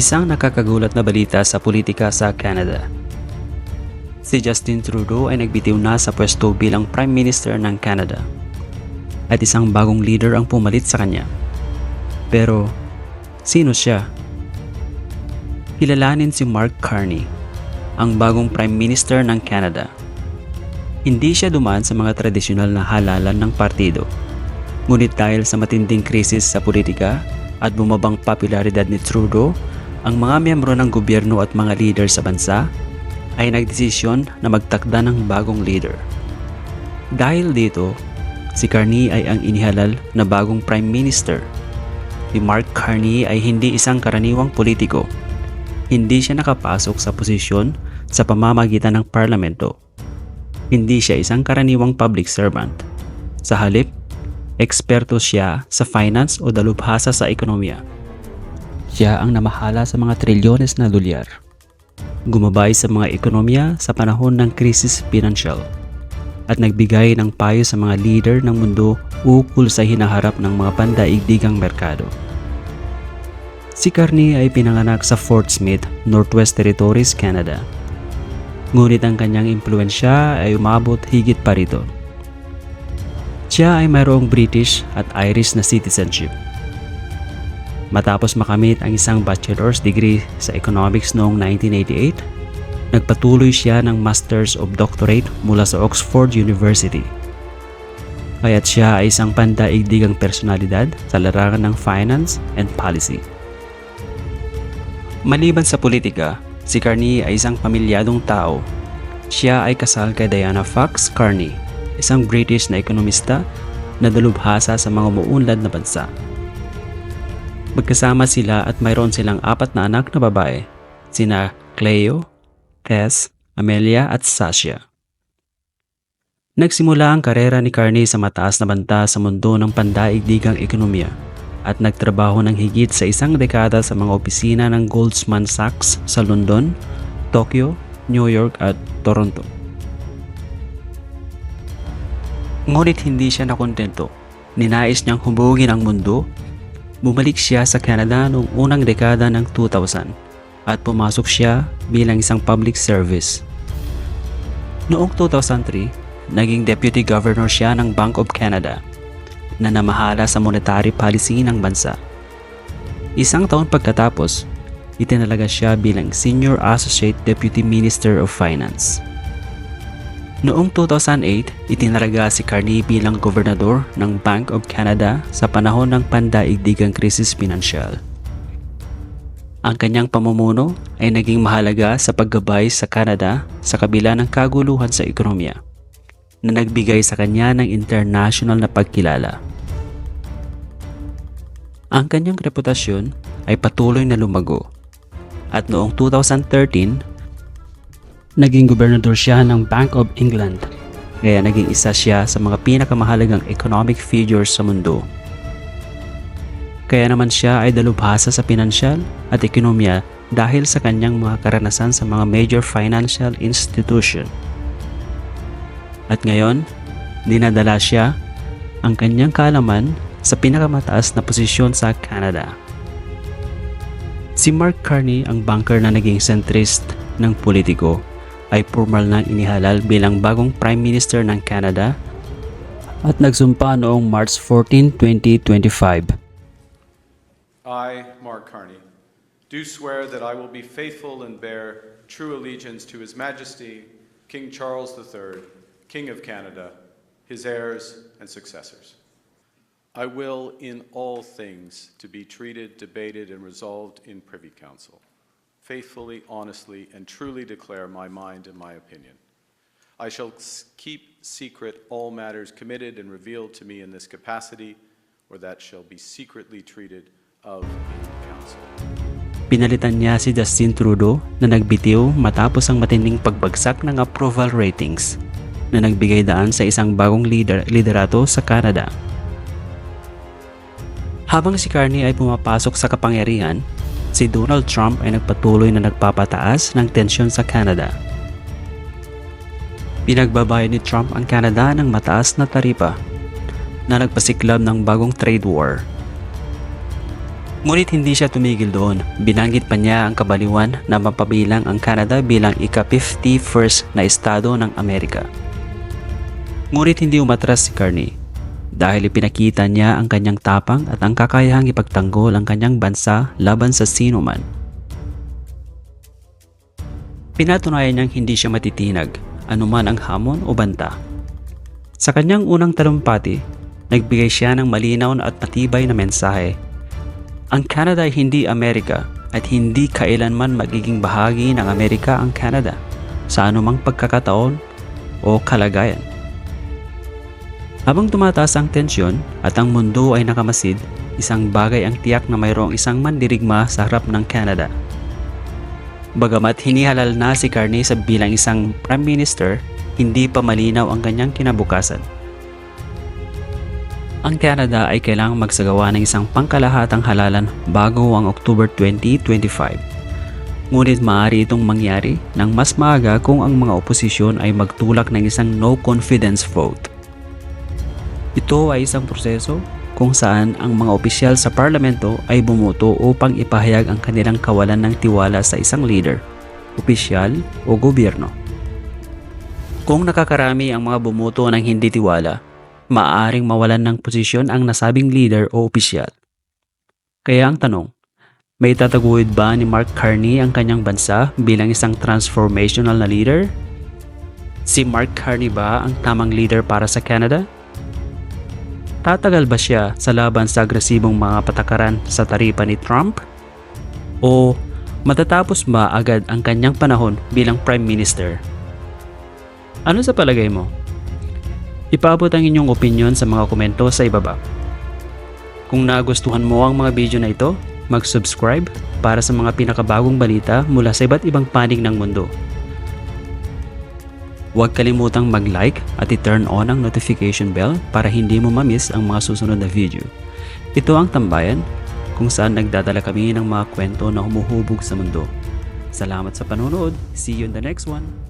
Isang nakakagulat na balita sa politika sa Canada. Si Justin Trudeau ay nagbitiw na sa pwesto bilang Prime Minister ng Canada. At isang bagong leader ang pumalit sa kanya. Pero, sino siya? Kilalanin si Mark Carney, ang bagong Prime Minister ng Canada. Hindi siya dumaan sa mga tradisyonal na halalan ng partido. Ngunit dahil sa matinding krisis sa politika at bumabang popularidad ni Trudeau, ang mga miyembro ng gobyerno at mga leader sa bansa ay nagdesisyon na magtakda ng bagong leader. Dahil dito, si Carney ay ang inihalal na bagong Prime Minister. Si Mark Carney ay hindi isang karaniwang politiko. Hindi siya nakapasok sa posisyon sa pamamagitan ng parlamento. Hindi siya isang karaniwang public servant. Sa halip, eksperto siya sa finance o dalubhasa sa ekonomiya. Siya ang namahala sa mga trilyones na dolyar. Gumabay sa mga ekonomiya sa panahon ng krisis pinansyal at nagbigay ng payo sa mga leader ng mundo ukol sa hinaharap ng mga pandaigdigang merkado. Si Carney ay pinanganak sa Fort Smith, Northwest Territories, Canada. Ngunit ang kanyang impluensya ay umabot higit pa rito. Siya ay mayroong British at Irish na citizenship. Matapos makamit ang isang bachelor's degree sa economics noong 1988, nagpatuloy siya ng Masters of Doctorate mula sa Oxford University. Kaya't siya ay isang pandaigdigang personalidad sa larangan ng finance and policy. Maliban sa politika, si Carney ay isang pamilyadong tao. Siya ay kasal kay Diana Fox Carney, isang British na ekonomista na dalubhasa sa mga umuunlad na bansa. Magkasama sila at mayroon silang apat na anak na babae, sina Cleo, Tess, Amelia at Sasha. Nagsimula ang karera ni Carney sa mataas na banta sa mundo ng pandaigdigang ekonomiya at nagtrabaho ng higit sa isang dekada sa mga opisina ng Goldman Sachs sa London, Tokyo, New York at Toronto. Ngunit hindi siya nakontento. Ninais niyang hubugin ang mundo Bumalik siya sa Canada noong unang dekada ng 2000 at pumasok siya bilang isang public service. Noong 2003, naging deputy governor siya ng Bank of Canada na namahala sa monetary policy ng bansa. Isang taon pagkatapos, itinalaga siya bilang Senior Associate Deputy Minister of Finance. Noong 2008, itinaraga si Carney bilang gobernador ng Bank of Canada sa panahon ng pandaigdigang krisis pinansyal. Ang kanyang pamumuno ay naging mahalaga sa paggabay sa Canada sa kabila ng kaguluhan sa ekonomiya na nagbigay sa kanya ng international na pagkilala. Ang kanyang reputasyon ay patuloy na lumago at noong 2013 naging gobernador siya ng Bank of England kaya naging isa siya sa mga pinakamahalagang economic figures sa mundo. Kaya naman siya ay dalubhasa sa pinansyal at ekonomiya dahil sa kanyang mga karanasan sa mga major financial institution. At ngayon, dinadala siya ang kanyang kaalaman sa pinakamataas na posisyon sa Canada. Si Mark Carney ang banker na naging centrist ng politiko ay formal nang inihalal bilang bagong Prime Minister ng Canada at nagsumpa noong March 14, 2025. I, Mark Carney, do swear that I will be faithful and bear true allegiance to His Majesty, King Charles III, King of Canada, his heirs and successors. I will, in all things, to be treated, debated, and resolved in Privy Council, faithfully, honestly, and truly declare my mind and my opinion. I shall keep secret all matters committed and revealed to me in this capacity, or that shall be secretly treated of in council. Pinalitan niya si Justin Trudeau na nagbitiw matapos ang matinding pagbagsak ng approval ratings na nagbigay daan sa isang bagong leader, liderato sa Canada. Habang si Carney ay pumapasok sa kapangyarihan, si Donald Trump ay nagpatuloy na nagpapataas ng tensyon sa Canada. Pinagbabayan ni Trump ang Canada ng mataas na taripa na nagpasiklab ng bagong trade war Ngunit hindi siya tumigil doon. Binanggit pa niya ang kabaliwan na mapabilang ang Canada bilang ika-51st na estado ng Amerika. Ngunit hindi umatras si Carney dahil ipinakita niya ang kanyang tapang at ang kakayahang ipagtanggol ang kanyang bansa laban sa sino man. Pinatunayan niyang hindi siya matitinag anuman ang hamon o banta. Sa kanyang unang talumpati, nagbigay siya ng malinaw at matibay na mensahe. Ang Canada ay hindi Amerika at hindi kailanman magiging bahagi ng Amerika ang Canada sa anumang pagkakataon o kalagayan. Habang tumataas ang tensyon at ang mundo ay nakamasid, isang bagay ang tiyak na mayroong isang mandirigma sa harap ng Canada. Bagamat hinihalal na si Carney sa bilang isang Prime Minister, hindi pa malinaw ang kanyang kinabukasan. Ang Canada ay kailangang magsagawa ng isang pangkalahatang halalan bago ang October 2025. Ngunit maaari itong mangyari ng mas maaga kung ang mga oposisyon ay magtulak ng isang no confidence vote. Ito ay isang proseso kung saan ang mga opisyal sa parlamento ay bumuto upang ipahayag ang kanilang kawalan ng tiwala sa isang leader, opisyal o gobyerno. Kung nakakarami ang mga bumuto ng hindi tiwala, maaaring mawalan ng posisyon ang nasabing leader o opisyal. Kaya ang tanong, may tataguyod ba ni Mark Carney ang kanyang bansa bilang isang transformational na leader? Si Mark Carney ba ang tamang leader para sa Canada? Tatagal ba siya sa laban sa agresibong mga patakaran sa taripa ni Trump? O matatapos ba agad ang kanyang panahon bilang Prime Minister? Ano sa palagay mo? Ipaabot ang inyong opinion sa mga komento sa ibaba. Kung nagustuhan mo ang mga video na ito, mag-subscribe para sa mga pinakabagong balita mula sa iba't ibang panig ng mundo. Huwag kalimutang mag-like at i-turn on ang notification bell para hindi mo ma-miss ang mga susunod na video. Ito ang Tambayan, kung saan nagdadala kami ng mga kwento na humuhubog sa mundo. Salamat sa panonood. See you in the next one.